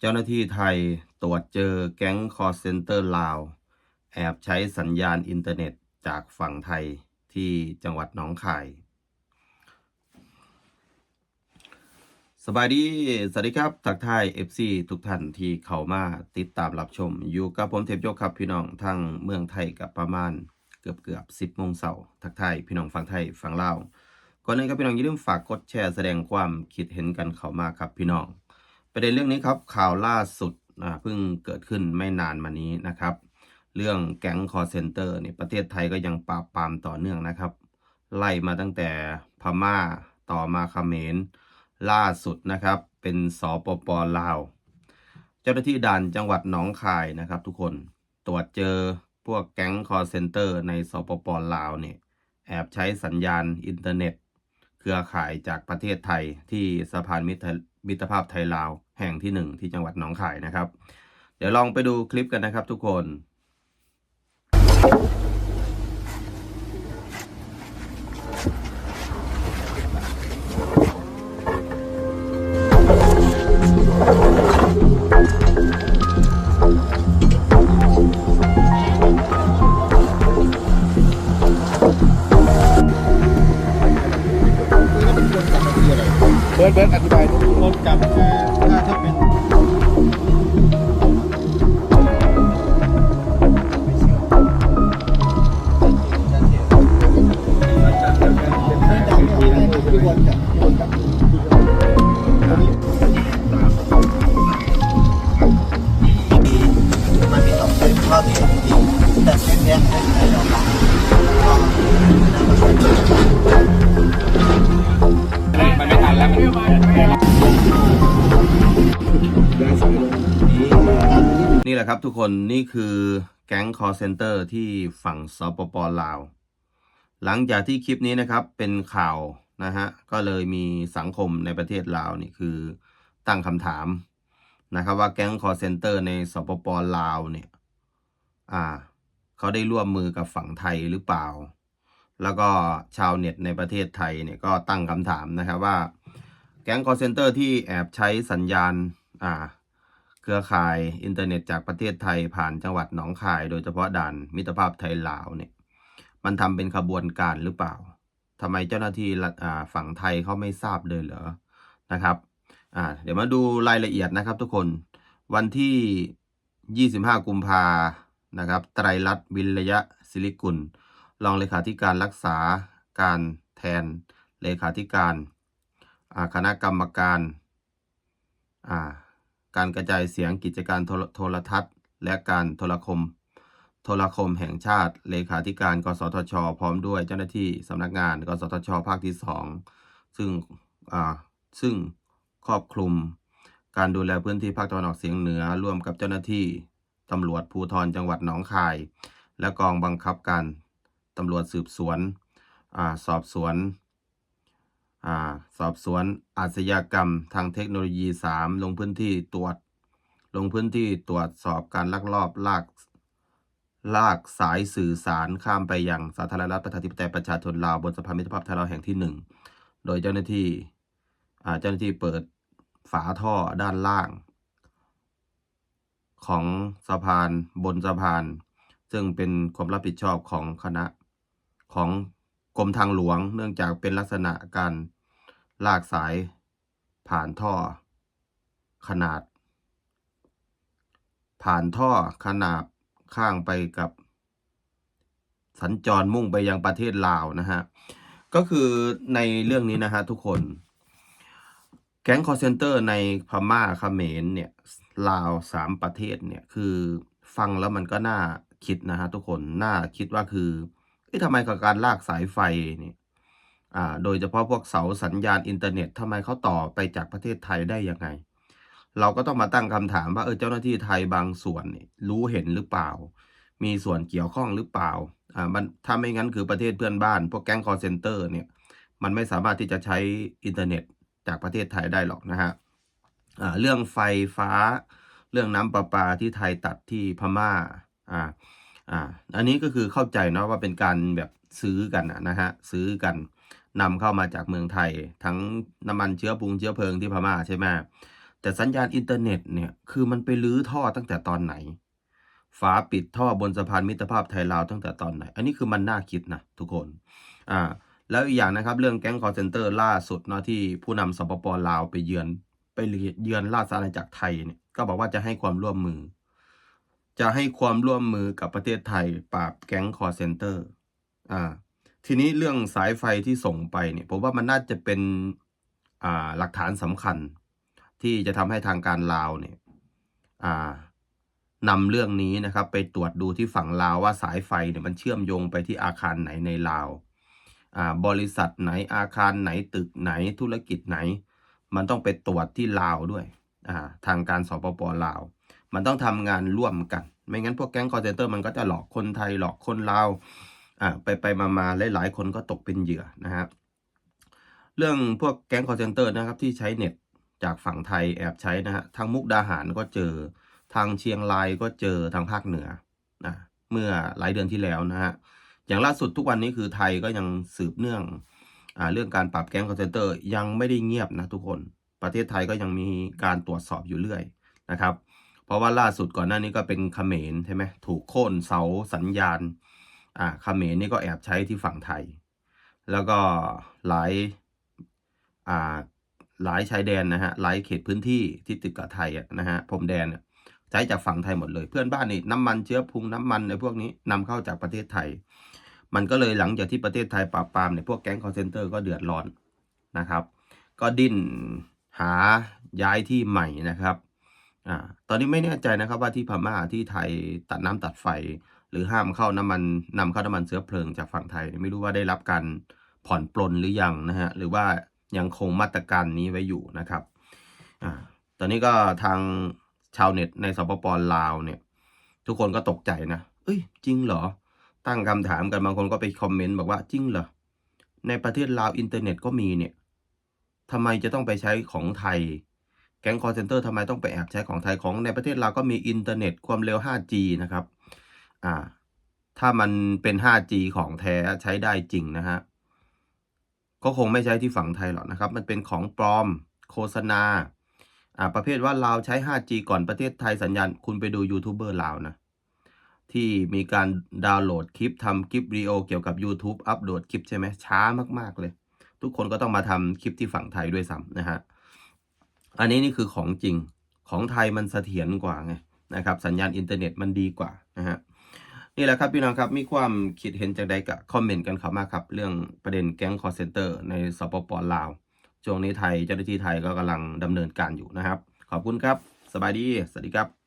เจ้าหน้าที่ไทยตรวจเจอแก๊งคอร์เซนเตอร์ลาว แอบใช้สัญญาณอินเทอร์เน็ตจากฝั่งไทยที่จังหวัดหนองคาย สบายดี สวัสดีครับทักทาย FC ทุกท่านที่เข้ามาติดตามรับชม อยู่กับผมเทพโยกครับพี่น้องทั้งเมืองไทยกับประมาณเกือบเกือบ10โมงเช้าทักทายพี่น้องฝั่งไทยฝั่งลาวก่อนอื่นครับพี่น้องอย่าลืมฝากกดแชร์แสดงความคิดเห็นกันเข้ามาครับพี่น้อง ประเด็นเรื่องนี้ครับข่าวล่าสุดอ่าเพิ่งเกิดขึ้นไม่นานมานี้นะครับ เรื่องแก๊งคอร์เซนเตอร์เนี่ยประเทศไทยก็ยังปราบปรามต่อเนื่องนะครับ ไล่มาตั้งแต่พม่าต่อมาเขมรล่าสุดนะครับ เป็นสปปลาว เจ้าหน้าที่ด่านจังหวัดหนองคายนะครับ ทุกคนตรวจเจอพวกแก๊งคอร์เซนเตอร์ในสปปลาวเนี่ยแอบใช้สัญญาณอินเทอร์เน็ต เครือข่ายจากประเทศไทยที่สะพานมิตรภาพไทยลาว แห่งที่หนึ่งที่จังหวัดหนองคายนะครับ เดี๋ยวลองไปดูคลิปกันนะครับทุกคน นี่แหละครับทุกคนนี่คือแก๊งคอร์เซนเตอร์ที่ฝั่งสปปลาว หลังจากที่คลิปนี้นะครับเป็นข่าวนะฮะก็เลยมีสังคมในประเทศลาวนี่คือตั้งคำถามนะครับว่าแก๊งคอร์เซนเตอร์ในสปปลาวเนี่ยอ่าเขาได้ร่วมมือกับฝั่งไทยหรือเปล่า แล้วก็ชาวเน็ตในประเทศไทยเนี่ยก็ตั้งคำถามนะครับว่าแก๊งคอร์เซนเตอร์ที่แอบใช้สัญญาณอ่า เครือข่ายอินเทอร์เน็ตจากประเทศไทยผ่านจังหวัดหนองคาย โดยเฉพาะด่านมิตรภาพไทยลาวเนี่ย มันทำเป็นขบวนการหรือเปล่าทำไมเจ้าหน้าที่ฝั่งไทยเขาไม่ทราบเลยเหรอนะครับเดี๋ยวมาดูรายละเอียดนะครับทุกคนวันที่ 25 กุมภานะครับ ไตรรัตน์วินระยะศิริกุล รองเลขาธิการรักษาการแทนเลขาธิการคณะกรรมการอ่า การกระจายเสียงกิจการโทรทัศน์ และการโทรคม โทรคมแห่งชาติ เลขาธิการ กสทช พร้อมด้วยเจ้าหน้าที่สำนักงาน กสทช ภาคที่ 2 ซึ่งอ่าซึ่งครอบคลุม การดูแลพื้นที่ภาคตะวันออกเฉียงเหนือร่วมกับเจ้าหน้าที่ตำรวจภูธรจังหวัดหนองคาย และกองบังคับการตำรวจสืบสวนอ่าสอบสวน สอบสวนอาชญากรรมทางเทคโนโลยี 3 ลงพื้นที่ตรวจ ลงพื้นที่ตรวจสอบการลักลอบลาก ลากสายสื่อสารข้ามไปยังสาธารณรัฐประชาธิปไตยประชาชนลาวบนสะพานมิตรภาพไทยลาวแห่งที่หนึ่งโดยเจ้าหน้าที่เจ้าหน้าที่เปิดฝาท่อด้านล่าง ของสะพานบนสะพาน ซึ่งเป็นความรับผิดชอบของคณะของกรมทางหลวงเนื่องจากเป็นลักษณะการ ลากสาย ผ่านท่อ ขนาด ผ่านท่อขนาบข้างไปกับ สัญจรมุ่งไปยังประเทศลาวนะฮะ ก็คือในเรื่องนี้นะฮะทุกคน แก๊งคอเซนเตอร์ในพม่าเขมรเนี่ย ลาวสามประเทศเนี่ย คือฟังแล้วมันก็น่าคิดนะฮะทุกคน น่าคิดว่าคือเอ๊ะทำไมกับการลากสายไฟเนี่ย โดยเฉพาะพวกเสาสัญญาณอินเทอร์เน็ตทำไมเขาต่อไปจากประเทศไทยได้ยังไง เราก็ต้องมาตั้งคำถามว่าเออเจ้าหน้าที่ไทยบางส่วนรู้เห็นหรือเปล่า มีส่วนเกี่ยวข้องหรือเปล่าอ่ามันถ้าไม่งั้นคือประเทศเพื่อนบ้าน พวกแก๊งคอร์เซนเตอร์เนี่ยมันไม่สามารถที่จะใช้อินเทอร์เน็ตจากประเทศไทยได้หรอกนะฮะอ่าเรื่องไฟฟ้า เรื่องน้ำประปาที่ไทยตัดที่พม่าอ่าอ่าอันนี้ก็คือเข้าใจเนาะว่าเป็นการแบบซื้อกันนะฮะซื้อกัน นำเข้ามาจากเมืองไทย ทั้งน้ำมันเชื้อปรุงเชื้อเพลิงที่พม่าใช่ไหมแต่สัญญาณอินเทอร์เน็ตเนี่ยคือมันไปลื้อท่อตั้งแต่ตอนไหน ฝาปิดท่อบนสะพานมิตรภาพไทยลาวตั้งแต่ตอนไหน อันนี้คือมันน่าคิดนะทุกคนอ่าแล้วอีกอย่างนะครับเรื่องแก๊งคอร์เซนเตอร์ล่าสุดเนาะที่ผู้นำสปปลาวไปเยือนไปเยือนราชอาณาจักรไทยเนี่ยก็บอกว่าจะให้ความร่วมมือ จะให้ความร่วมมือกับประเทศไทยปราบแก๊งคอร์เซนเตอร์อ่า ทีนี้เรื่องสายไฟที่ส่งไปเนี่ยผมว่ามันน่าจะเป็นอ่าหลักฐานสำคัญ ที่จะทำให้ทางการลาวเนี่ยอ่านำเรื่องนี้นะครับ ไปตรวจดูที่ฝั่งลาวว่าสายไฟเนี่ยมันเชื่อมโยงไปที่อาคารไหนในลาวอ่าบริษัทไหนอาคารไหนตึกไหนธุรกิจไหน มันต้องไปตรวจที่ลาวด้วยอ่าทางการสปปลาว มันต้องทำงานร่วมกัน ไม่งั้นพวกแก๊งคอร์เซนเตอร์มันก็จะหลอกคนไทยหลอกคนลาว อ่าไปไปมามาหลายๆคนก็ตกเป็นเหยื่อนะครับเรื่องพวกแก๊งคอร์เซนเตอร์นะครับที่ใช้เน็ตจากฝั่งไทยแอบใช้นะฮะทางมุกดาหารก็เจอทางเชียงรายก็เจอทางภาคเหนือนะเมื่อหลายเดือนที่แล้วนะฮะอย่างล่าสุดทุกวันนี้คือไทยก็ยังสืบเนื่องอ่าเรื่องการปราบแก๊งคอร์เซนเตอร์ยังไม่ได้เงียบนะทุกคนประเทศไทยก็ยังมีการตรวจสอบอยู่เรื่อยนะครับ เพราะว่าล่าสุดก่อนหน้านี้ก็เป็นเขมรใช่ไหมถูกโค่นเสาสัญญาณ อ่าเขมรนี่ก็แอบใช้ที่ฝั่งไทย แล้วก็หลายอ่าหลายชายแดนนะฮะหลายเขตพื้นที่ที่ติดกับไทยอะนะฮะพรมแดนเนี่ยใช้จากฝั่งไทยหมดเลย เพื่อนบ้านนี่น้ำมันเชื้อพุงน้ำมันในพวกนี้นำเข้าจากประเทศไทย มันก็เลยหลังจากที่ประเทศไทยปราบปรามเนี่ยพวกแก๊งคอร์เซนเตอร์ก็เดือดร้อนนะครับ ก็ดิ้นหาย้ายที่ใหม่นะครับอ่าตอนนี้ไม่แน่ใจนะครับว่าที่พม่าที่ไทยตัดน้ำตัดไฟ หรือห้ามเข้าน้ำมันนำเข้าน้ำมันเชื้อเพลิงจากฝั่งไทย ไม่รู้ว่าได้รับการผ่อนปลนหรือยังนะฮะหรือว่ายังคงมาตรการนี้ไว้อยู่นะครับอ่าตอนนี้ก็ทางชาวเน็ตในสปปลาวเนี่ย ทุกคนก็ตกใจนะเอ้ย จริงเหรอ ตั้งคำถามกันบางคนก็ไปคอมเมนต์บอกว่าจริงเหรอในประเทศลาวอินเทอร์เน็ตก็มีเนี่ยทำไมจะต้องไปใช้ของไทย แก๊งคอร์เซนเตอร์ทำไมต้องไปแอบใช้ของไทยของในประเทศเราก็มีอินเทอร์เน็ตความเร็ว 5G นะครับ อ่า ถ้ามันเป็น 5G ของแท้ใช้ได้จริงนะฮะ ก็คงไม่ใช้ที่ฝั่งไทยหรอกนะครับ มันเป็นของปลอมโฆษณา อ่า ประเภทว่าลาใช้ 5G ก่อนประเทศไทยสัญญาณ คุณไปดูยูทูบเบอร์ลาวนะ ที่มีการดาวน์โหลดคลิปทำคลิปวิดีโอเกี่ยวกับ YouTube อัปโหลดคลิปใช่ไหมช้ามาก ๆ เลย ทุกคนก็ต้องมาทำคลิปที่ฝั่งไทยด้วยซ้ำนะฮะ อันนี้นี่คือของจริงของไทยมันเสถียรกว่าไงนะครับ สัญญาณอินเทอร์เน็ตมันดีกว่านะฮะ นี่แหละครับพี่น้องครับมีความคิดเห็นจากใดกับคอมเมนต์กันเข้ามาครับ เรื่องประเด็นแก๊งคอร์เซนเตอร์ในสปปลาวช่วงนี้ไทยเจ้าหน้าที่ไทยก็กำลังดำเนินการอยู่นะครับ ขอบคุณครับ สบายดี สวัสดีครับ